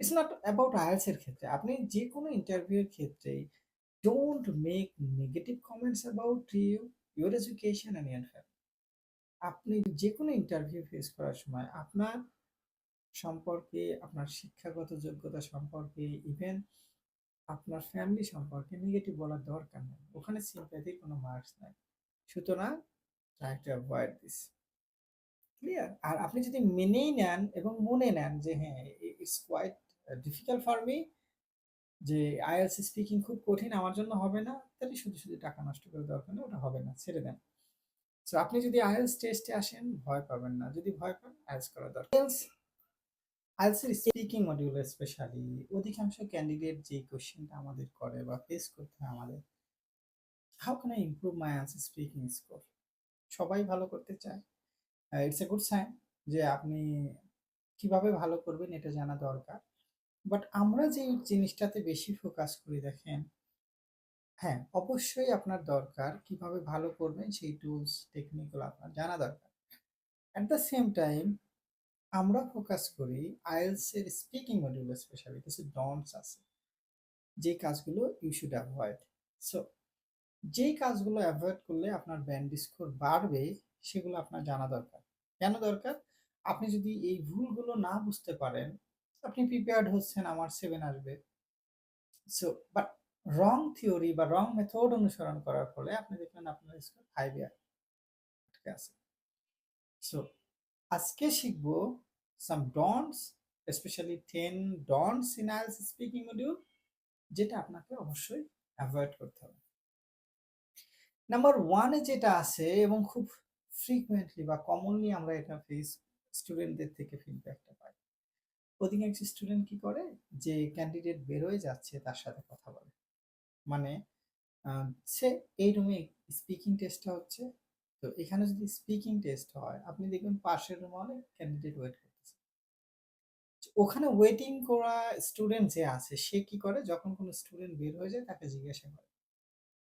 It's not about IELTS এর ক্ষেত্রে। আপনি যেকোনো ইন্টারভিউ এর ক্ষেত্রেই don't make negative comments about you, your education and your family. আপনি যেকোনো ইন্টারভিউ ফেস করার সময় আপনার সম্পর্কে, আপনার শিক্ষাগত যোগ্যতা সম্পর্কে, ইভেন আপনার ফ্যামিলি সম্পর্কে নেগেটিভ বলার দরকার নেই। ওখানে সিম্প্যাথির কোনো মার্কস নাই। সুতরাং try to avoid this. Clear? আর আপনি যদি মেনেই নেন এবং মনে নেন যে হ্যাঁ, it's quite difficult for me যে IELTS স্পিকিং খুব কঠিন আমার জন্য হবে না, তাহলে শুধু, শুধু টাকা নষ্ট করার দরকার নেই। ওটা হবে না, ছেড়ে দেন। সো আপনি যদি আইএলস টেস্টে আসেন ভয় পাবেন না। যদি ভয় পান IELTS করা দরকার। IELTS এর স্পিকিং মডিউলে স্পেশালি অধিকাংশ ক্যান্ডিডেট যে কোশ্চেনটা আমাদের করে বা ফেস করতে হয় আমাদের, how can I improve my IELTS speaking score? সবাই ভালো করতে চায়। ইটস এ গুড সাইন যে আপনি কীভাবে ভালো করবেন এটা জানা দরকার। বাট আমরা যেই জিনিসটাতে বেশি ফোকাস করি দেখেন হ্যাঁ, অবশ্যই আপনার দরকার কীভাবে ভালো করবেন সেই টুলস, টেকনিকগুলো আপনার জানা দরকার। অ্যাট দ্য সেম টাইম আমরা ফোকাস করি IELTS এর স্পিকিং মডিউলে স্পেশালি কিছু ডনস আছে। যে কাজগুলো ইউ শুড এভয়েড। সো যেই কাজগুলো অ্যাভয়েড করলে আপনার ব্যান্ড স্কোর বাড়বে সেগুলো আপনার জানা দরকার। কেন দরকার? আপনি যদি এই ভুলগুলো না বুঝতে পারেন, আপনি প্রিপেয়ার্ড হচ্ছেন, আমার 7 আসবে। সো বাট রং থিওরি বা রং মেথড অনুসরণ করার ফলে আপনি দেখবেন আপনার স্কোর 5 এ আটকে আছে। সো আজকে শিখব some don'ts specially 10 don'ts in IELTS speaking module যেটা আপনাকে অবশ্যই অ্যাভয়েড করতে হবে। নাম্বার ওয়ানে যেটা আছে এবং খুব ফ্রিকুয়েন্টলি বা কমনলি আমরা এটা ফেস স্টুডেন্টদের থেকে ফিডব্যাকটা পাই। অধিকাংশ স্টুডেন্ট কি করে? যে ক্যান্ডিডেট বের হয়ে যাচ্ছে তার সাথে কথা বলে। মানে সে এই রুমে স্পিকিং টেস্টটা হচ্ছে। তো এখানে যদি স্পিকিং টেস্ট হয়, আপনি দেখবেন পাশের রুমে অনেক ক্যান্ডিডেট ওয়েট করতেছে। ওখানে ওয়েটিং করা স্টুডেন্ট যে আছে সে কি করে? যখন কোনো স্টুডেন্ট বের হয়ে যায় তাকে জিজ্ঞাসা করে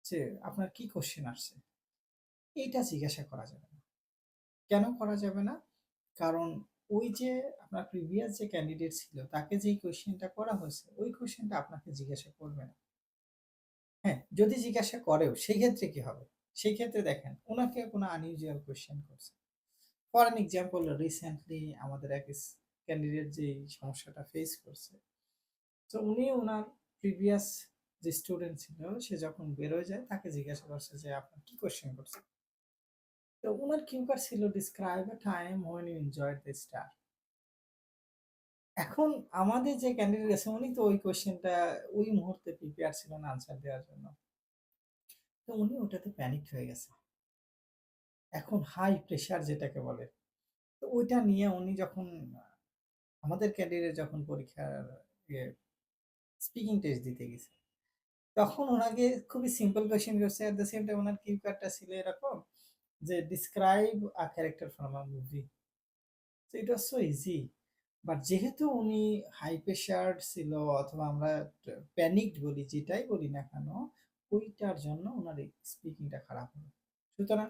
যে, "আপনার কি কোশ্চেন আসছে?" এইটা জিজ্ঞাসা করা যাবে না। কেন করা যাবে না? কারণ ওই যে আপনার প্রিভিয়াস যে ক্যান্ডিডেট ছিল তাকে যেই কোয়েশ্চেনটা করা হয়েছে, ওই কোয়েশ্চেনটা আপনাকে জিজ্ঞাসা করবে না। হ্যাঁ, যদি জিজ্ঞাসা করেও সেই ক্ষেত্রে কি হবে? সেই ক্ষেত্রে দেখেন ওনাকে কোনো আনইউজুয়াল কোয়েশ্চেন করছে। ফর অ্যান এক্সাম্পল রিসেন্টলি আমাদের এক ক্যান্ডিডেট যেই সমস্যাটা ফেস করছে। তো উনি ওনার প্রিভিয়াস যে স্টুডেন্ট ছিল সে যখন বেরোয় যায় তাকে জিজ্ঞাসা করছে যে, "আপনার কি কোয়েশ্চেন করছে?" তো উনার কিউ কার্ড ছিল "Describe a time when you enjoyed the star" এখন আমাদের যে ক্যান্ডিডেট আছে, উনি তো ওই কোয়েশ্চেনটা ওই মুহূর্তে প্রিপেয়ার ছিল না আনসার দেওয়ার জন্য। তো উনি ওটাতে প্যানিকড হয়ে গেছে। এখন হাই প্রেশার যেটাকে বলে। তো ওইটা নিয়ে উনি যখন, আমাদের ক্যান্ডিডেট যখন পরীক্ষার ইয়ে স্পিকিং টেস্ট দিতে গেছে। তখন ওনাকে খুবই সিম্পল কোয়েশ্চেন করছে। এট দ্য সেম টাইম উনার কিউ কার্ডটা ছিল এরকম যে, describe a character from a movie" তো it was so easy but যেহেতু উনি হাই প্রেশারড ছিল অথবা আমরা প্যানিকড বলি যেটাই বলি না কেন, ওইটার জন্য ওনার স্পিকিংটা খারাপ হলো। সুতরাং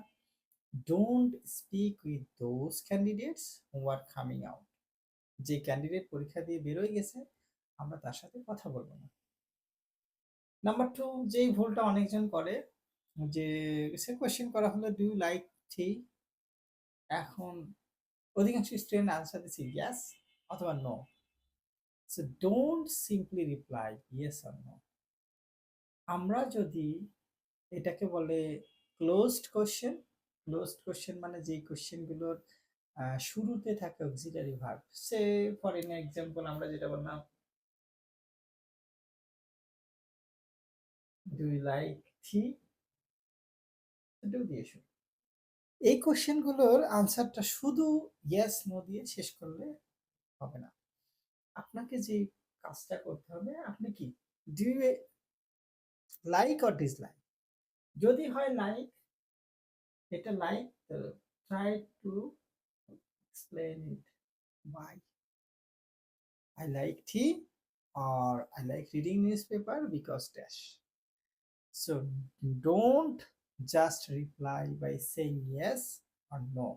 don't speak with those candidates who are coming out. যে ক্যান্ডিডেট পরীক্ষা দিয়ে বের হয়ে গেছে, আমরা তার সাথে কথা বলব না। নাম্বার টু যেই ভুলটা অনেকজন করে যে সে কোয়েশ্চেন করা হলো, "ডু ইউ লাইক টি?" এখন অধিকাংশ স্টুডেন্ট আনসার দিচ্ছে "ইয়েস" অথবা "no." So don't simply reply "yes or no." আমরা যদি এটাকে বলে ক্লোজড কোয়েশ্চেন, ক্লোজড কোয়েশ্চেন মানে যেই কোয়েশ্চেনগুলোর শুরুতে থাকে auxiliary verb. Say for an example আমরা যেটা বললাম "do you like tea?" Do দিয়ে শুরু। এই কোয়েশ্চেনগুলোর আনসারটা শুধু ইয়েস, নো দিয়ে শেষ করলে হবে না। আপনাকে যে কাজটা করতে হবে আপনি কি ডু লাইক অর ডিসলাইক? যদি হয় লাইক, এটা like try to explain it why? I like tea or I like reading newspaper because dash. So don't just reply by saying yes or no.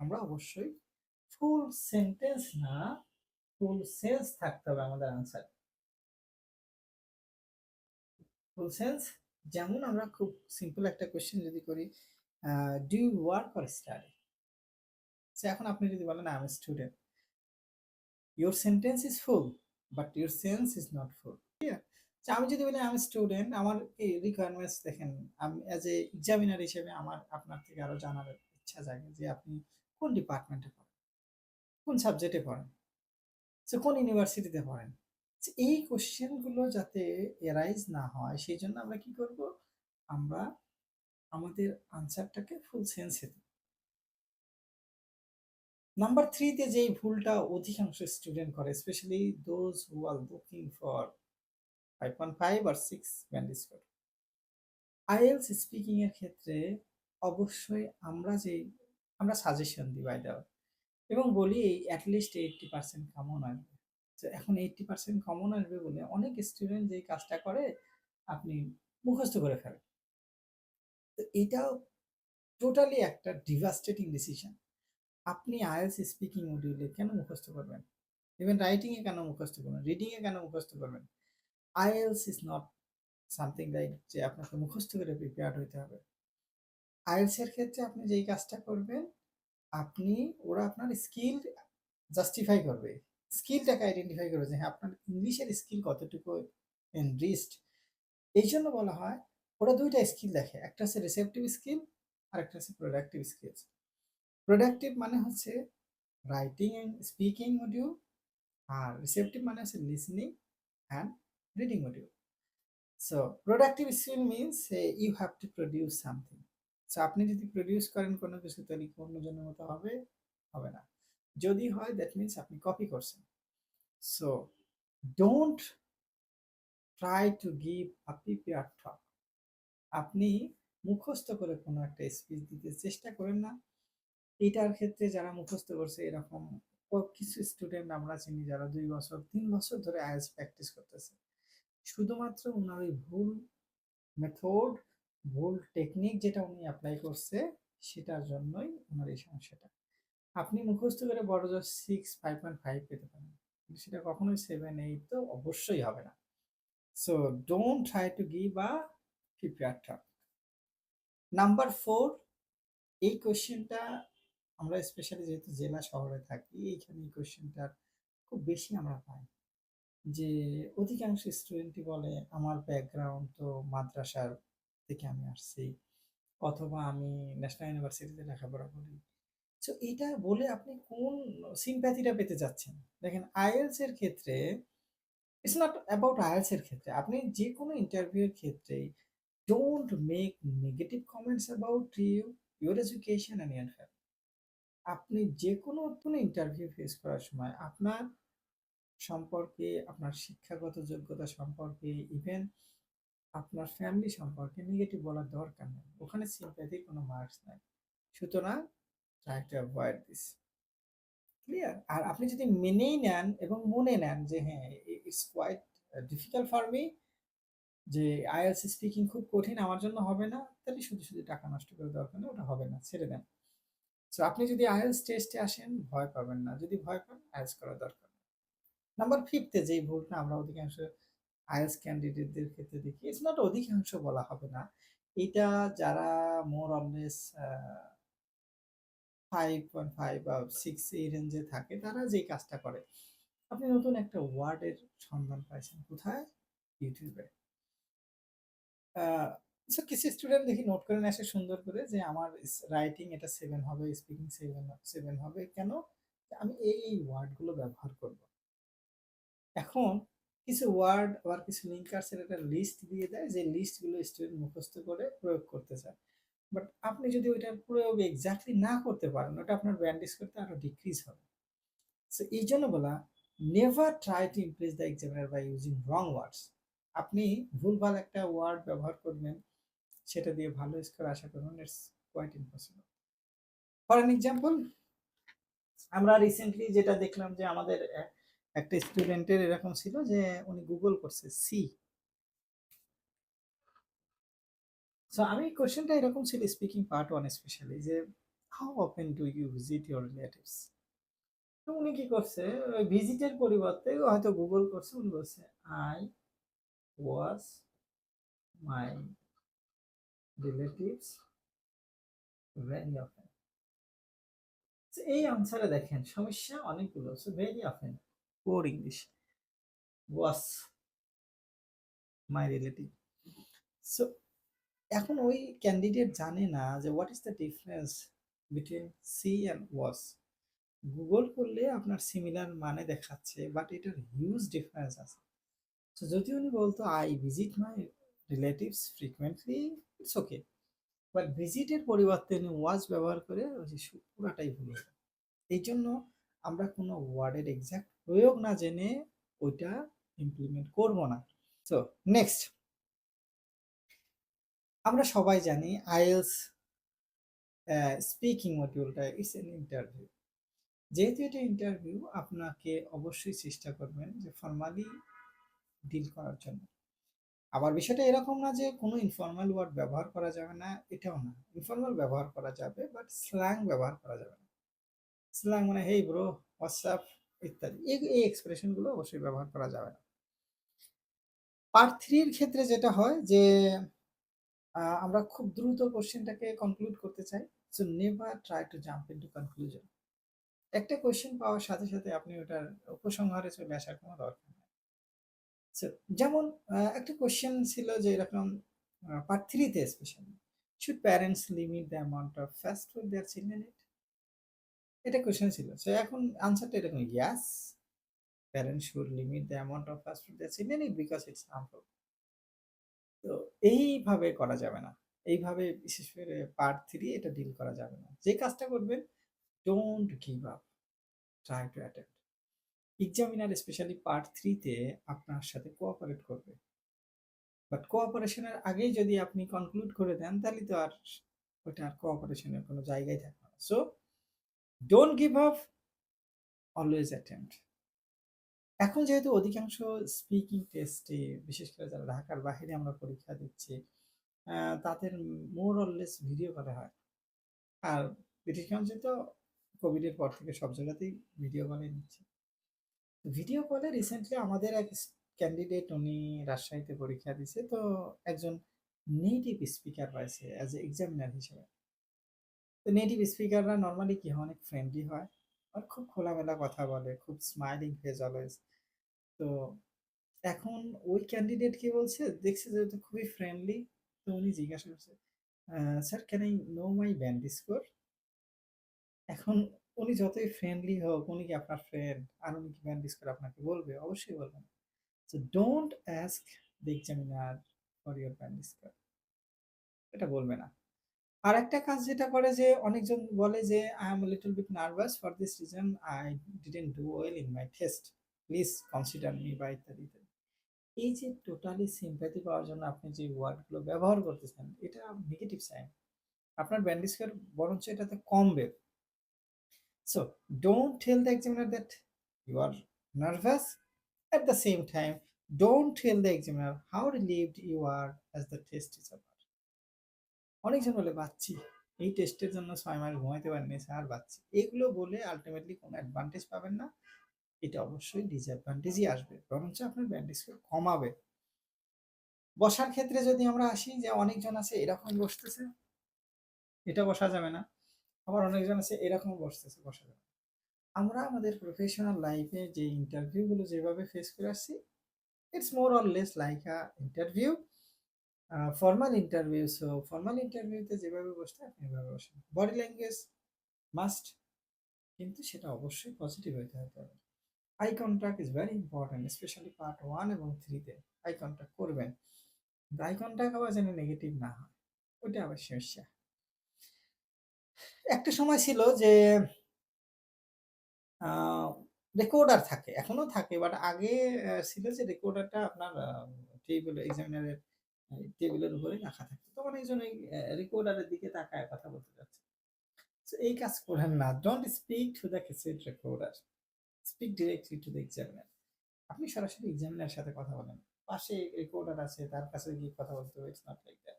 আমরা অবশ্যই ফুল সেন্টেন্স না, ফুল sense থাকতে হবে আমাদের answer ফুল sense যেমন আমরা খুব সিম্পল একটা কোয়েশ্চেন যদি করি do you work or study এখন আপনি যদি বলেন I am student your sentence is full but your sense is not full ঠিক আছে আমি যদি বলি আমি স্টুডেন্ট আমার এই রিকোয়ারমেন্টস দেখেন, আমি অ্যাজ এ এক্সামিনার হিসেবে আমার আপনার থেকে আরও জানার ইচ্ছা জাগে যে আপনি কোন ডিপার্টমেন্টে পড়েন? কোন সাবজেক্টে পড়েন? সে কোন ইউনিভার্সিটিতে পড়েন? এই কোশ্চেনগুলো যাতে এরাইজ না হয়, সেই জন্য আমরা কি করব? আমরা আমাদের আনসারটাকে ফুল সেন্সে দিই নাম্বার থ্রিতে যেই ভুলটা অধিকাংশ স্টুডেন্ট করে specially those who are looking for five point five R six band score IELTS speaking এর ক্ষেত্রে অবশ্যই আমরা যে, আমরা সাজেশন দিই বাই দেওয়া এবং বলি এই অ্যাটলিস্ট এইটটি পার্সেন্ট কমন আসবে তো এখন এইটটি পার্সেন্ট কমন আসবে বলে অনেক স্টুডেন্ট যেই কাজটা করে, আপনি মুখস্থ করে ফেলেন। তো এটাও টোটালি একটা ডিভাস্টেটিং ডিসিশন আপনি আইএলস স্পিকিং মডিউলে কেন মুখস্থ করবেন? ইভেন রাইটিংয়ে কেন মুখস্থ করবেন? রিডিংয়ে কেন মুখস্থ করবেন? IELTS is not something like যে আপনাকে মুখস্থ করে প্রিপেয়ার্ড হইতে হবে। আইএলস এর ক্ষেত্রে আপনি যেই কাজটা করবেন, আপনি, ওরা আপনার স্কিল জাস্টিফাই করবে। স্কিলটাকে আইডেন্টিফাই করবে যে হ্যাঁ আপনার ইংলিশের স্কিল কতটুকু এনরিস্ট এই জন্য বলা হয়, ওরা দুইটা স্কিল দেখে, একটা হচ্ছে রিসেপটিভ স্কিল আর একটা হচ্ছে প্রোডাক্টিভ স্কিলস প্রোডাক্টিভ মানে হচ্ছে রাইটিং অ্যান্ড স্পিকিং মডিউল আর রিসেপটিভ মানে হচ্ছে listening and reading module so productive skill means you have to produce something so আপনি যদি প্রডিউস করেন, কোনো কিছু তাহলে অন্যজনের মতো হবে হবে না। যদি হয় দ্যাট মিনস আপনি কপি করছেন। So don't try to give a prepare talk আপনি মুখস্থ করে কোনো একটা স্পিচ দিতে চেষ্টা করেন না। এটার ক্ষেত্রে যারা মুখস্থ করছে, এরকম কিছু স্টুডেন্ট আমরা চিনি, যারা দুই বছর, তিন বছর ধরে আইএলস প্র্যাকটিস করতেছে। শুধুমাত্র ওনার ওই ভুল মেথড ভুল টেকনিক যেটা উনি অ্যাপ্লাই করছে, সেটার জন্যই ওনার এই সমস্যাটা। আপনি মুখস্থ করে বড় জোর সিক্স ফাইভ পয়েন্ট ফাইভ পেতে পারেন। কিন্তু সেটা কখনোই সেভেন এইট তো অবশ্যই হবে না। So don't try to give a prepare talk number four এই কোয়েশ্চেনটা আমরা স্পেশালি যেহেতু জেলা শহরে থাকি, এইখানে এই কোয়েশ্চেনটার খুব বেশি আমরা পাই যে অধিকাংশ স্টুডেন্টই বলে, আমার ব্যাকগ্রাউন্ড তো মাদ্রাসার থেকে আমি আসছি, অথবা আমি ন্যাশনাল ইউনিভার্সিটিতে লেখাপড়া করি। সো এটা বলে আপনি কোন সিম্প্যাথিটা পেতে যাচ্ছেন? দেখেন আইএলস এর ক্ষেত্রে ইটস নট অ্যাবাউট আইএলস এর ক্ষেত্রে, আপনি যে কোনো ইন্টারভিউর ক্ষেত্রে don't make negative comments about you your education and year আপনি যে কোনো কোনো ইন্টারভিউ ফেস করার সময় আপনার সম্পর্কে, আপনার শিক্ষাগত যোগ্যতা সম্পর্কে ইভেন আপনার ফ্যামিলি সম্পর্কে নেগেটিভ বলার দরকার নেই। ওখানে সিম্প্যাথি কোনো মার্কস নাই। সুতরাং try to avoid this clear আর আপনি যদি মেনেই নেন এবং মনে নেন যে হ্যাঁ it's quite difficult for me যে আইএলস স্পিকিং খুব কঠিন, আমার জন্য হবে না, তাহলে শুধু শুধু টাকা নষ্ট করে দরকার নেই ওটা হবে না, ছেড়ে দেন। সো আপনি যদি আইএলস টেস্টে আসেন, ভয় পাবেন না। যদি ভয় পান আইএলস করা দরকার। নাম্বার ফিফথে যেই ভুলটা আমরা অধিকাংশ আইএলস ক্যান্ডিডেটদের ক্ষেত্রে দেখি ইটস নট অধিকাংশ বলা হবে না। এটা যারা more or less five point five বা সিক্স এই রেঞ্জে থাকে, তারা যেই কাজটা করে, আপনি নতুন একটা ওয়ার্ডের সন্ধান পাইছেন কোথায়? ইউটিউবে সো কিছু স্টুডেন্ট দেখি নোট করে আসে সুন্দর করে যে আমার রাইটিং এটা সেভেন হবে স্পিকিং সেভেন সেভেন হবে, কেন? আমি এই ওয়ার্ডগুলো ব্যবহার করব। এখন কিছু ওয়ার্ড আবার কিছু লিঙ্কার্সের একটা লিস্ট দিয়ে দেয়, যে লিস্টগুলো স্টুডেন্ট মুখস্থ করে প্রয়োগ করতে চায়। বাট আপনি যদি ওইটার প্রয়োগ এক্স্যাক্টলি না করতে পারেন, ওটা আপনার ব্যান্ডেজ করতে আরও ডিক্রিজ হবে। সো এই জন্য বলা never try to impress the examiner by using wrong words আপনি ভুলভাল একটা ওয়ার্ড ব্যবহার করবেন, সেটা দিয়ে ভালো স্কোর আশা করবেন it's quite impossible for an example আমরা রিসেন্টলি যেটা দেখলাম যে আমাদের একটা স্টুডেন্টের এরকম ছিল যে, উনি গুগল করছে সি সো আমি কোশ্চেনটা এরকম ছিল স্পিকিং পার্ট ওয়ান স্পেশালি যে how often do you visit your relatives তো উনি কি করছে? ওই ভিজিটের পরিবর্তে হয়তো গুগল করছে, উনি বলছে I was my relatives very often এই আনসারে দেখেন, সমস্যা অনেকগুলো very often poor English was my relative so এখন ওই ক্যান্ডিডেট জানে না যে what is the difference between see and was Google করলে আপনার সিমিলার মানে দেখাচ্ছে বাট এটার হিউজ ডিফারেন্স আছে। তো যদি উনি বলতো I visit my relatives frequently it's okay but ভিজিটের পরিবর্তে উনি ওয়াজ ব্যবহার করে পুরাটাই ভুলে এই জন্য আমরা কোনো ওয়ার্ডের এক্সাক্ট প্রয়োগ না জেনে ওইটা ইমপ্লিমেন্ট করব না। সো নেক্সট আমরা সবাই জানি আইএলস স্পিকিং মডিউলটা ইটস এন ইন্টারভিউ যেহেতু এটা ইন্টারভিউ আপনাকে অবশ্যই চেষ্টা করবেন যে ফর্মালি ডিল করার জন্য। আবার বিষয়টা এরকম না যে কোনো ইনফর্মাল ওয়ার্ড ব্যবহার করা যাবে না, এটাও না। ইনফর্মাল ব্যবহার করা যাবে বাট স্ল্যাং ব্যবহার করা যাবে না। স্ল্যাং মানে হেই ব্রো হোয়াটসঅ্যাপ ইত্যাদি। এই এক্সপ্রেশনগুলো অবশ্যই ব্যবহার করা যাবে না। পার্ট থ্রির ক্ষেত্রে যেটা হয় যে আমরা খুব দ্রুত কোশ্চেনটাকে কনক্লুড করতে চাই। So never try to jump into conclusion একটা কোয়েশ্চেন পাওয়ার সাথে সাথে আপনি ওটার উপসংহারে চলে আসার কোনো দরকার নেই। যেমন একটা কোশ্চেন ছিল যে এরকম পার্ট থ্রিতে specially should parents limit the amount of fast food their children eat এটা কোশ্চেন ছিল। সো এখন আনসারটা এরকম yes parents should limit the amount of fast food their children eat because it's harmful তো এইভাবে করা যাবে না। এইভাবে বিশেষ করে পার্ট থ্রি এটা ডিল করা যাবে না। যে কাজটা করবেন don't give up try to attempt examiner specially part থ্রিতে আপনার সাথে কোঅপারেট করবে। বাট কোঅপারেশনের আগেই যদি আপনি কনক্লুড করে দেন, তাহলে তো আর ওটা আর কোঅপারেশনের কোনো জায়গায় থাকবে না। So don't give up always attempt এখন যেহেতু অধিকাংশ স্পিকিং টেস্টে বিশেষ করে যারা ঢাকার বাইরে আমরা পরীক্ষা দিচ্ছি তাদের মোর অললেস ভিডিও করা হয়। আর ব্রিটিশ কাউন্সিল তো কোভিডের পর থেকে সব জায়গাতেই ভিডিও কলে নিচ্ছে ভিডিও কলে রিসেন্টলি আমাদের এক ক্যান্ডিডেট উনি রাজশাহীতে পরীক্ষা দিছে, তো একজন নেটিভ স্পিকার পাইছে অ্যাজ এ এক্সামিনার হিসেবে। তো নেটিভ স্পিকাররা নর্মালি কি হয়? অনেক ফ্রেন্ডলি হয়। আর খুব খোলামেলা কথা বলে, খুব স্মাইলিং ফেস অলওয়েজ তো এখন ওই ক্যান্ডিডেট কি বলছে, দেখছে যে তো খুবই ফ্রেন্ডলি তো উনি জিজ্ঞাসা করছে sir can I know my band score এখন উনি যতই ফ্রেন্ডলি হোক, উনি কি আপনার ফ্রেন্ড আর উনি কি ব্যান্ড স্কোর আপনাকে বলবে? অবশ্যই বলবেন so don't ask the examiner for your band score এটা বলবে না। আর একটা কাজ যেটা করে যে অনেকজন বলে যে I am little bit nervous for this reason I didn't do well in my test please consider me বা ইত্যাদি ইত্যাদি। এই যে টোটালি সিম্প্যাথি পাওয়ার জন্য আপনি যে ওয়ার্ডগুলো ব্যবহার করতেছেন, এটা নেগেটিভ সাইন আপনার ব্যান্ড স্কোর বরঞ্চ এটাতে কমবে। So don't tell the examiner that you are nervous at the same time don't tell the examiner how relieved you are as the test is over অনেকজন বলে, বাচ্চি, এই টেস্টের জন্য ছয় মাস ঘুমাইতে পারিনি স্যার, বাচ্চি। এগুলো বলে আলটিমেটলি কোনো অ্যাডভান্টেজ পাবেন না। এটা অবশ্যই ডিসঅ্যাডভান্টেজই আসবে। বরঞ্চ আপনার ব্যান্ডেজকে কমাবে। বসার ক্ষেত্রে যদি আমরা আসি যে অনেকজন আছে এরকম বসতেছে, এটা বসা যাবে না। আবার অনেকজন আছে এরকম বসতেছে, বসা যাবে আমরা আমাদের প্রফেশনাল লাইফে যে ইন্টারভিউগুলো যেভাবে ফেস করে আসছি it's more or less like a interview formal interview so formal ইন্টারভিউতে যেভাবে বসতে আপনি এভাবে বসেন। বডি ল্যাঙ্গুয়েজ মাস্ট কিন্তু সেটা অবশ্যই পজিটিভ হইতে হবে। Eye contact is very important specially part one এবং থ্রিতে আই কন্ট্যাক্ট করবেন। আই কন্ট্যাক্ট আবার যেন নেগেটিভ না হয়, ওইটা আবার সমস্যা একটা সময় ছিল যে রেকর্ডার থাকে, এখনও থাকে বাট আগে ছিল যে রেকর্ডারটা আপনার টেবিল এক্সামিনারের টেবিলের উপরে রাখা থাকতো তো অনেকজন ওই রেকর্ডারের দিকে তাকায় কথা বলতে যাচ্ছে। এই কাজ করেন না। Don't speak to the cassette recorder speak directly to the examiner আপনি সরাসরি এক্সামিনার সাথে কথা বলেন। পাশে রেকর্ডার আছে, তার কাছে গিয়ে কথা বলতে হবে ইটস নট লাইক দ্যাট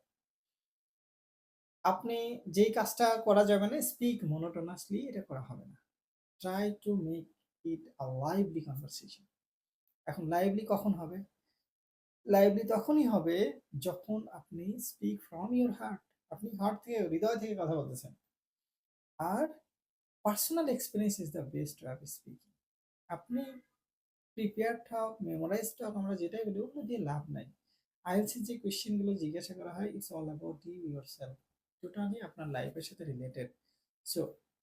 আপনি যেই কাজটা করা যাবে না স্পিক মনোটোনাসলি এটা করা হবে না। Try to make it a lively conversation এখন লাইভলি কখন হবে? লাইভলি তখনই হবে যখন আপনি স্পিক ফ্রম ইউর হার্ট আপনি হার্ট থেকে, হৃদয় থেকে কথা বলতেছেন। আর personal experience is the best of speaking আপনি প্রিপেয়ার থাক মেমোরাইজ থাক আমরা যেটাই বলি, ওগুলো দিয়ে লাভ নাই। আইএলসির যে কোয়েশ্চেনগুলো জিজ্ঞাসা করা হয় it's all about you yourself totally আপনার লাইফের সাথে রিলেটেড সো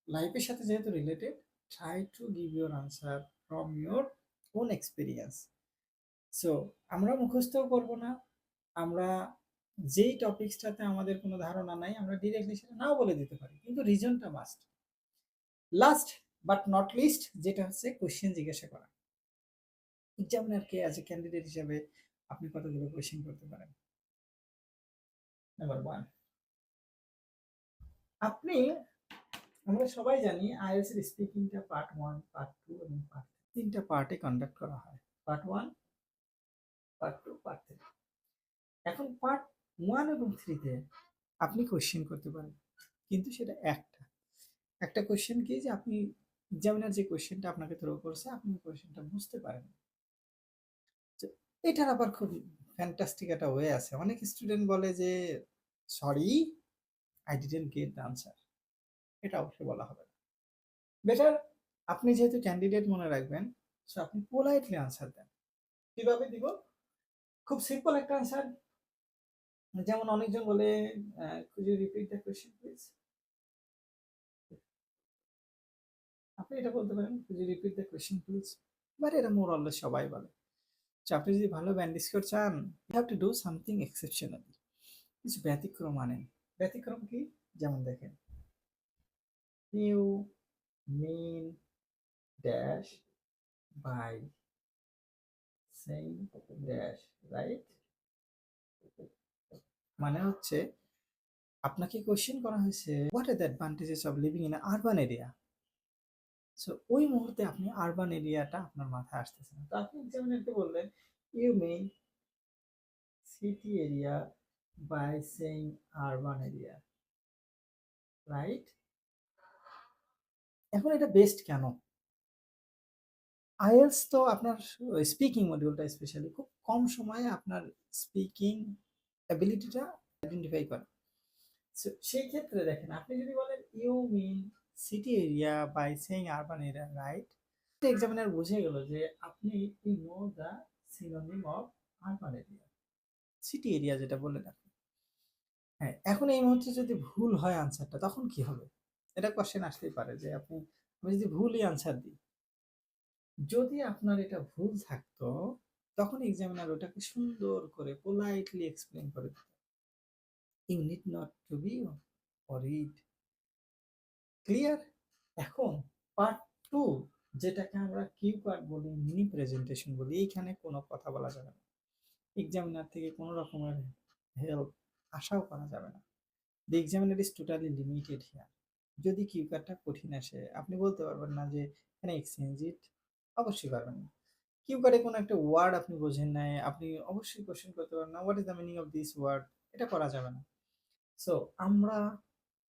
লাইফের সাথে যেহেতু related try to give your answer from your own experience so আমরা মুখস্থও করব না। আমরা যেই টপিকসটাতে আমাদের কোনো ধারণা নাই, আমরা ডিরেক্টলি সেটা নাও বলে দিতে পারি। কিন্তু রিজনটা must last but not least যেটা হচ্ছে কোশ্চেন জিজ্ঞাসা করা। আর এক্সামিনারকে অ্যাজ এ ক্যান্ডিডেট হিসাবে আপনি কতগুলো কোশ্চেন করতে পারেন? নাম্বার ওয়ান আপনি, আমরা সবাই জানি আইএলস এর স্পিকিংটা পার্ট ওয়ান পার্ট টু এবং পার্ট তিনটা পার্টে কন্ডাক্ট করা হয়। Part one part two part three এখন পার্ট ওয়ান এবং থ্রিতে আপনি কোশ্চেন করতে পারেন, কিন্তু সেটা একটা। একটা কোশ্চেন কি যে আপনি এক্সামিনার যে কোশ্চেনটা আপনাকে থ্রো করছে, আপনি কোশ্চেনটা বুঝতে পারেন। এটার আবার খুব ফ্যান্টাস্টিক একটা ওয়ে আছে। অনেক স্টুডেন্ট বলে যে sorry I didn't get the answer এটা অবশ্যই বলা হবে না। বেটার আপনি যেহেতু ক্যান্ডিডেট মনে রাখবেন সো আপনি পোলাইটলি আনসার দেন। কীভাবে দিব? খুব সিম্পল একটা আনসার যেমন অনেকজন বলে could repeat the question please আপনি এটা বলতে পারেন you repeat the question please but এটা মোর অলরেস সবাই বলে। তো আপনি যদি ভালো ব্যান্ড স্কোর চান you have to do something exceptional কিছু ব্যতিক্রম আনেন। ব্যতিক্রম কি? যেমন দেখেন you mean dash by saying dash right মানে হচ্ছে, আপনাকে কোশ্চেন করা হয়েছে what are the advantages of living in urban area so ওই মুহূর্তে আপনি আরবান এরিয়াটা আপনার মাথায় আসতেছে না। তো আপনি এক্সামিনারকে বললেন you mean city area by saying urban area right এখন এটা বেস্ট কেন? আইএলস তো আপনার স্পিকিং মডিউলটা স্পেশালি খুব কম সময়ে আপনার স্পিকিং অ্যাবিলিটিটা আইডেন্টিফাই করে। সেই ক্ষেত্রে দেখেন, আপনি যদি বলেন you mean city area by saying urban area right examiner বুঝে গেল যে আপনি you know the synonym of urban area city area যেটা বললেন আপনি। হ্যাঁ এখন এই মুহূর্তে যদি ভুল হয় আনসারটা তখন কি হবে? এটা কোশ্চেন আসতেই পারে যে আপনি, আমি যদি ভুলই আনসার দিই যদি আপনার এটা ভুল থাকতো, তখন এক্সামিনার ওটাকে সুন্দর করে পোলাইটলি এক্সপ্লেন করে দিত। You need not to be worried clear এখন পার্ট টু যেটাকে আমরা কিউ কার্ড বলি মিনি প্রেজেন্টেশন বলি, এইখানে কোনো কথা বলা যাবে না। এক্সামিনার থেকে কোনো রকমের হেল্প আশাও করা যাবে না। The examiner is totally limited here যদি কিউ কার্ডটা কঠিন আসে, আপনি বলতে পারবেন না যে, এখানে এক্সচেঞ্জ ইট অবশ্যই পারবেন না। কিউ কার্ডে কোনো একটা ওয়ার্ড আপনি বোঝেন নাই, আপনি অবশ্যই কোশ্চেন করতে পারেন না what is the meaning of this word এটা করা যাবে না। সো আমরা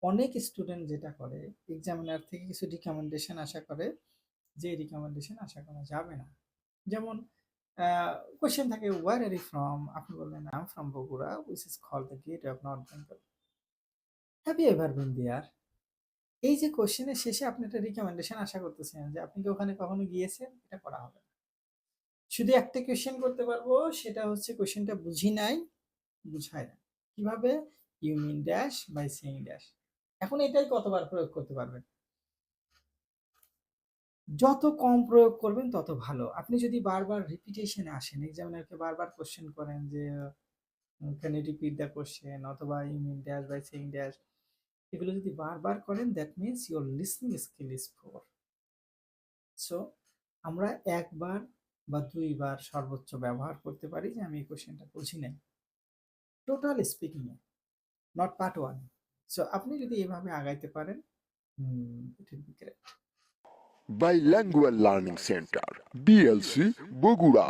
অনেক স্টুডেন্ট যেটা করে এক্সামিনার থেকে কিছু রিকমেন্ডেশন আশা করে, যে রিকমেন্ডেশন আশা করা যাবে না। যেমন কোয়েশ্চেন থাকে ওয়ার আর ইউ ফ্রম আপনি বললেন I am from Bogura which is call the gate of north Bengal have you ever been there এই যে কোশ্চেনের শেষে আপনি একটা রিকমেন্ডেশন আশা করতেছেন যে আপনি কি ওখানে কখনো গিয়েছেন? এটা করা হবে না। শুধু একটা কোশ্চেন করতে পারব, সেটা হচ্ছে কোশ্চেনটা বুঝি নাই, বুঝায় না। কীভাবে? You dash by saying dash এখন এটাই কতবার প্রয়োগ করতে পারবেন? যত কম প্রয়োগ করবেন, তত ভালো। আপনি যদি বারবার রিপিটেশনে আসেন এক্সামিনারকে বারবার কোশ্চেন করেন যে can you repeat the question অথবা you dash by saying dash এগুলো যদি বারবার করেন that means your listening skill is poor so আমরা একবার বা দুইবার সর্বোচ্চ ব্যবহার করতে পারি যে আমি এই কোশ্চেনটা বুঝি নাই। টোটাল স্পিকিংয়ে নট পার্ট ওয়ান সো আপনি যদি এভাবে আগাইতে পারেন it will be great Bilingual Learning Center, BLC, Bogura.